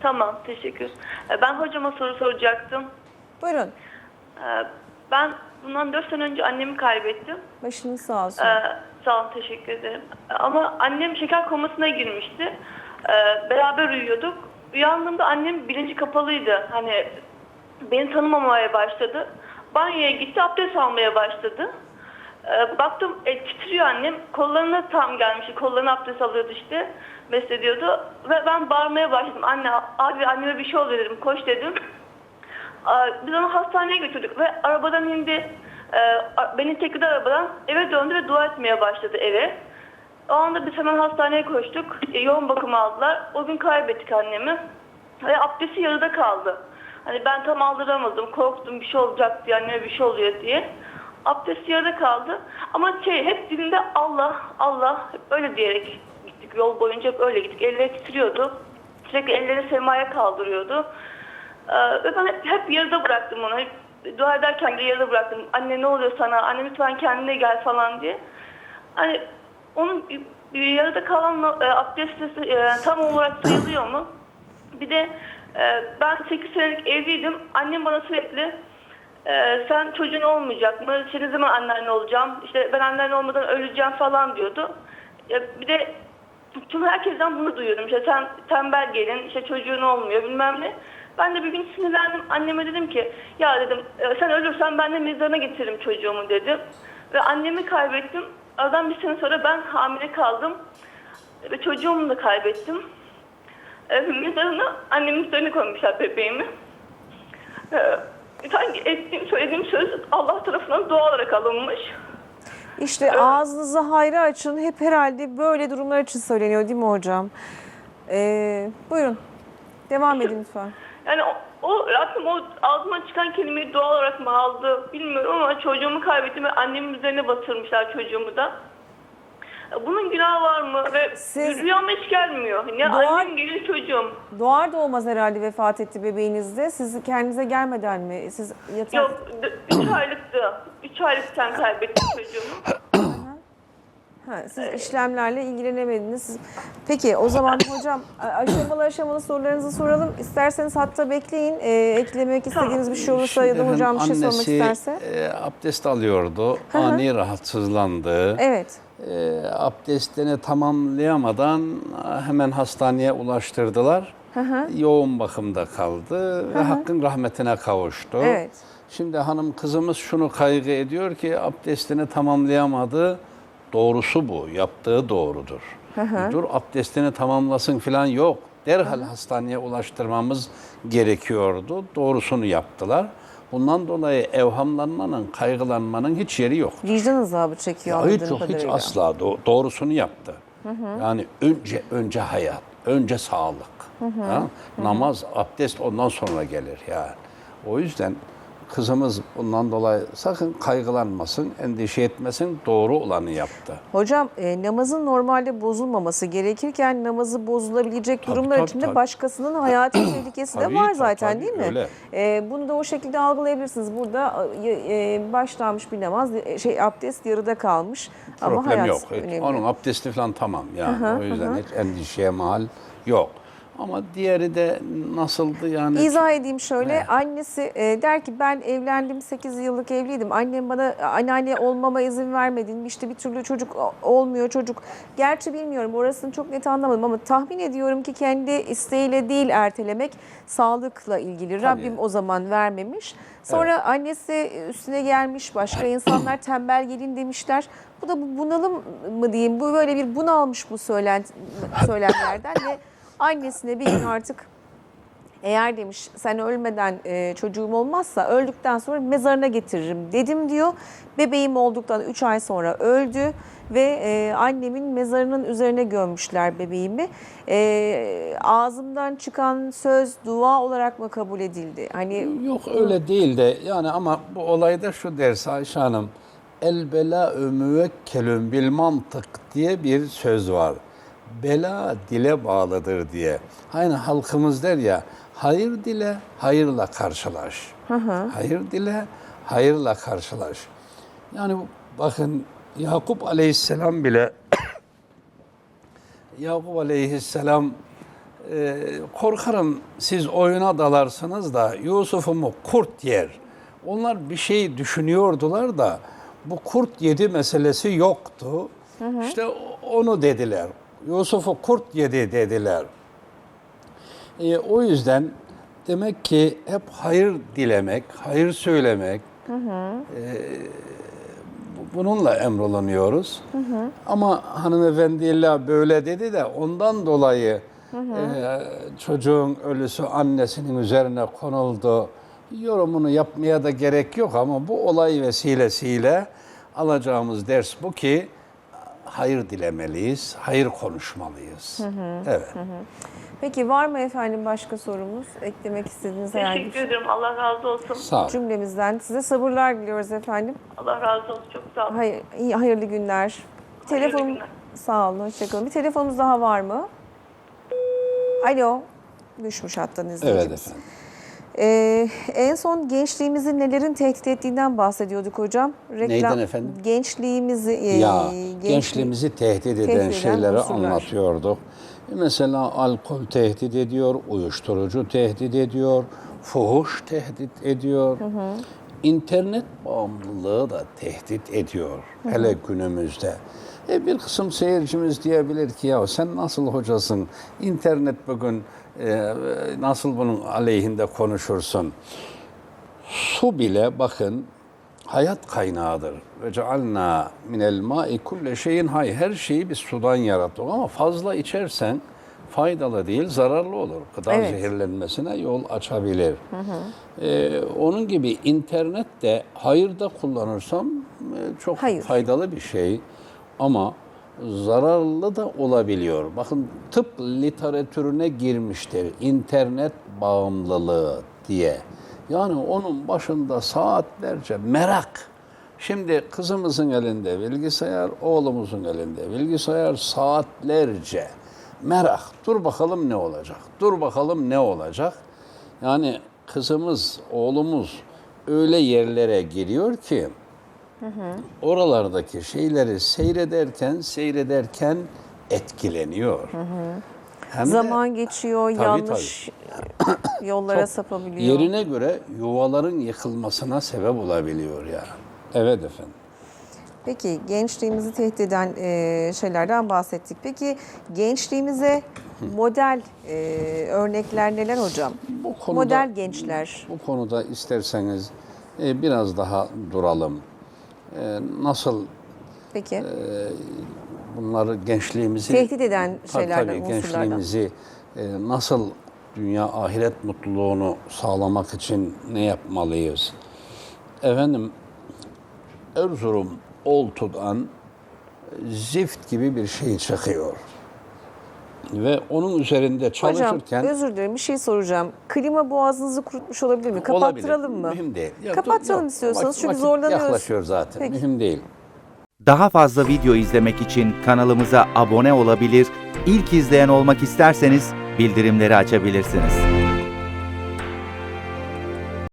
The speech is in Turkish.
Tamam, teşekkür. Ee, Ben hocama soru soracaktım. Buyurun. Ee, Ben bundan 4 sene önce annemi kaybettim. Başınız sağ olsun. Ee, Sağ olun, teşekkür ederim. Ama annem şeker komasına girmişti. Beraber uyuyorduk. Uyandığımda annem bilinci kapalıydı. Hani beni tanımamaya başladı. Banyoya gitti, abdest almaya başladı. Ee, Baktım e, titriyor annem. Kollarına tam gelmişti. Kollarına abdest alıyordu işte. Beslediyordu. Ve ben bağırmaya başladım. Anne, abi anneme bir şey oluyor dedim. Koş dedim. Biz onu hastaneye götürdük ve arabadan indi. A- Beni tekledi arabadan eve döndü ve dua etmeye başladı eve. O anda biz hemen hastaneye koştuk. E, Yoğun bakım aldılar. O gün kaybettik annemi. Ve abdesti yarıda kaldı. Hani ben tam aldıramadım. Korktum bir şey olacak diye anneme bir şey oluyor diye. Abdesti yarıda kaldı. Ama şey hep dilinde Allah Allah öyle diyerek gittik. Yol boyunca öyle gittik. Elleri titriyordu. Sürekli elleri semaya kaldırıyordu. Ee, ve ben hep, hep yarıda bıraktım onu. Hep dua ederken de yarıda bıraktım. Anne ne oluyor sana? Anne lütfen kendine gel falan diye. Hani onun yarıda kalan e, abdesti e, tam olarak sayılıyor mu? Bir de e, ben 8 senelik evliydim. Annem bana sürekli e, sen çocuğun olmayacak mı? Ne zaman anneanne olacağım? İşte ben anneanne olmadan öleceğim falan diyordu. Ya bir de tüm herkesten bunu duyuyorum. İşte sen tembel gelin, işte çocuğun olmuyor bilmem ne. Ben de bir gün sinirlendim. Anneme dedim ki ya dedim "e, sen ölürsen ben de mezarına getiririm çocuğumu dedim. Ve annemi kaybettim. Aradan bir sene sonra ben hamile kaldım. Ve çocuğumu da kaybettim. E, mezarına annemin üzerine koymuşlar bebeğimi. E, sanki ettiğim, söylediğim söz Allah tarafından dua olarak alınmış. İşte ağzınızı hayra açın. Hep herhalde böyle durumlar için söyleniyor değil mi hocam? Ee, buyurun. Devam edin lütfen. Yani o, o Rabbim o ağzıma çıkan kelimeyi doğal olarak mı aldı bilmiyorum ama çocuğumu kaybettim ve annemin üzerine batırmışlar çocuğumu da. Bunun günahı var mı? Ve Siz- rüyama hiç gelmiyor. Ne Doğar- annem gelir çocuğum. Doğar doğmaz herhalde vefat etti bebeğinizde. Siz kendinize gelmeden mi? Siz yatak... Yok 3 aylıktı. 3 aylıkken kaybettim çocuğumu. Ha, siz işlemlerle ilgilenemediniz. Siz... Peki o zaman hocam a- aşamalı aşamalı sorularınızı soralım. İsterseniz hatta bekleyin. Ee, eklemek istediğiniz bir şey olursa ya da Şimdi hocam bir şey efendim sormak isterse. e, abdest alıyordu. hı. Ani rahatsızlandı. Evet. E, abdestini tamamlayamadan hemen hastaneye ulaştırdılar. Yoğun bakımda kaldı ve Hakk'ın rahmetine kavuştu. Evet. Şimdi hanım kızımız şunu kaygı ediyor ki abdestini tamamlayamadı. Doğrusu bu. Yaptığı doğrudur. Dur abdestini tamamlasın falan yok. Derhal hastaneye ulaştırmamız gerekiyordu. Doğrusunu yaptılar. Bundan dolayı evhamlanmanın, kaygılanmanın hiç yeri yok. Vicdan azabı çekiyor Hiç anladığım yok, hiç asla Do- doğrusunu yaptı. Yani önce önce hayat, önce sağlık. Ha? Namaz, abdest ondan sonra gelir yani. O yüzden kızımız bundan dolayı sakın kaygılanmasın, endişe etmesin, doğru olanı yaptı. Hocam e, namazın normalde bozulmaması gerekirken namazı bozulabilecek Tabii, durumlar tabii, içinde tabii. başkasının hayati tehlikesi de var tabii, zaten tabii, değil mi? öyle. E, bunu da o şekilde algılayabilirsiniz. Burada e, başlanmış bir namaz, e, şey abdest yarıda kalmış ama Problem hayat yok. Önemli. Onun abdesti falan tamam yani. o yüzden hiç endişeye mal yok. Ama diğeri de nasıldı yani? İzah edeyim şöyle. Ne? Annesi e, der ki ben evlendim 8 yıllık evliydim. Annem bana anneanne olmama izin vermedin. İşte bir türlü çocuk olmuyor çocuk. Gerçi bilmiyorum orasını çok net anlamadım ama tahmin ediyorum ki kendi isteğiyle değil ertelemek sağlıkla ilgili. Rabbim o zaman vermemiş. Sonra annesi üstüne gelmiş başka insanlar tembel gelin demişler. Bu da bu bunalım mı diyeyim? Bu böyle bir bunalmış bu söylen söylemlerden ve annesine bir gün artık eğer demiş sen ölmeden e, çocuğum olmazsa öldükten sonra mezarına getiririm dedim diyor. Bebeğim olduktan 3 ay sonra öldü ve e, annemin mezarının üzerine gömmüşler bebeğimi. E, ağzımdan çıkan söz dua olarak mı kabul edildi? Hani Yok öyle değil de yani ama bu olayda şu dersi Ayşe Hanım. El bela müvekkelün bil mantık diye bir söz var. Bela dile bağlıdır diye. Aynı halkımız der ya hayır dile hayırla karşılaş. Hayır dile hayırla karşılaş. Yani bakın Yakup Aleyhisselam bile Yakup Aleyhisselam e, korkarım siz oyuna dalarsınız da Yusuf'umu kurt yer. Onlar bir şey düşünüyordular da bu kurt yedi meselesi yoktu. İşte onu dediler. Yusuf'u kurt yedi dediler. E, o yüzden demek ki hep hayır dilemek, hayır söylemek, e, bu- bununla emrolunuyoruz. Ama hanımefendi illa böyle dedi de ondan dolayı e, çocuğun ölüsü annesinin üzerine konuldu. Yorumunu yapmaya da gerek yok ama bu olay vesilesiyle alacağımız ders bu ki hayır dilemeliyiz, hayır konuşmalıyız. Evet. Peki var mı efendim başka sorumuz? Eklemek istediğiniz herhangi bir Teşekkür şey? ederim. Allah razı olsun. Sağ ol. Cümlemizden size sabırlar diliyoruz efendim. Allah razı olsun. Çok sağ olun. Hayır, iyi, hayırlı günler. Hayırlı Telefon günler. sağ olun, hoşçakalın. Bir telefonumuz daha var mı? Alo. Düşmüş hattan Evet izleyicimiz. efendim. Ee, en son gençliğimizi nelerin tehdit ettiğinden bahsediyorduk hocam. Neyden efendim? Gençliğimizi, e, Ya gençliği- gençliğimizi tehdit eden tehdit eden şeyleri unsurlar. anlatıyorduk. Mesela alkol tehdit ediyor, uyuşturucu tehdit ediyor, fuhuş tehdit ediyor. İnternet bağımlılığı da tehdit ediyor hele günümüzde. E bir kısım seyircimiz diyebilir ki ya sen nasıl hocasın? İnternet bugün e, nasıl bunun aleyhinde konuşursun? Su bile bakın hayat kaynağıdır. Ve cealna minel ma'i kulle şeyin hay. Her şeyi biz sudan yarattık ama fazla içersen faydalı değil, zararlı olur. Gıda Evet. zehirlenmesine yol açabilir. Ee, onun gibi internet de hayırda kullanırsam e, çok Hayır. faydalı bir şey. Ama zararlı da olabiliyor. Bakın tıp literatürüne girmiştir. İnternet bağımlılığı diye. Yani onun başında saatlerce merak. Şimdi kızımızın elinde bilgisayar, oğlumuzun elinde bilgisayar saatlerce merak. Dur bakalım ne olacak? Dur bakalım ne olacak? Yani kızımız, oğlumuz öyle yerlere giriyor ki oralardaki şeyleri seyrederken seyrederken etkileniyor. Hem de Zaman geçiyor, Tabii, yanlış yollara sapabiliyor. yerine göre yuvaların yıkılmasına sebep olabiliyor ya. Evet efendim. Peki gençliğimizi tehdit eden e, şeylerden bahsettik. Peki gençliğimize model e, örnekler neler hocam? Bu konuda model gençler. Bu konuda isterseniz e, biraz daha duralım. E, nasıl Peki. bunları gençliğimizi Tehdit eden Tabii, şeylerden, tabii, unsurlardan. gençliğimizi e, nasıl dünya ahiret mutluluğunu sağlamak için ne yapmalıyız? Efendim Erzurum Oltu'dan zift gibi bir şey çıkıyor. Ve onun üzerinde Hocam çalışırken özür dilerim bir şey soracağım. Klima boğazınızı kurutmuş olabilir mi? Kapattıralım olabilir. mı? Mühim değil. Ya, dur, Kapattıralım yok. istiyorsanız Vakit- çünkü vakit zorlanıyoruz. Yaklaşıyor zaten. Peki. Mühim değil. Daha fazla video izlemek için kanalımıza abone olabilir, ilk izleyen olmak isterseniz bildirimleri açabilirsiniz.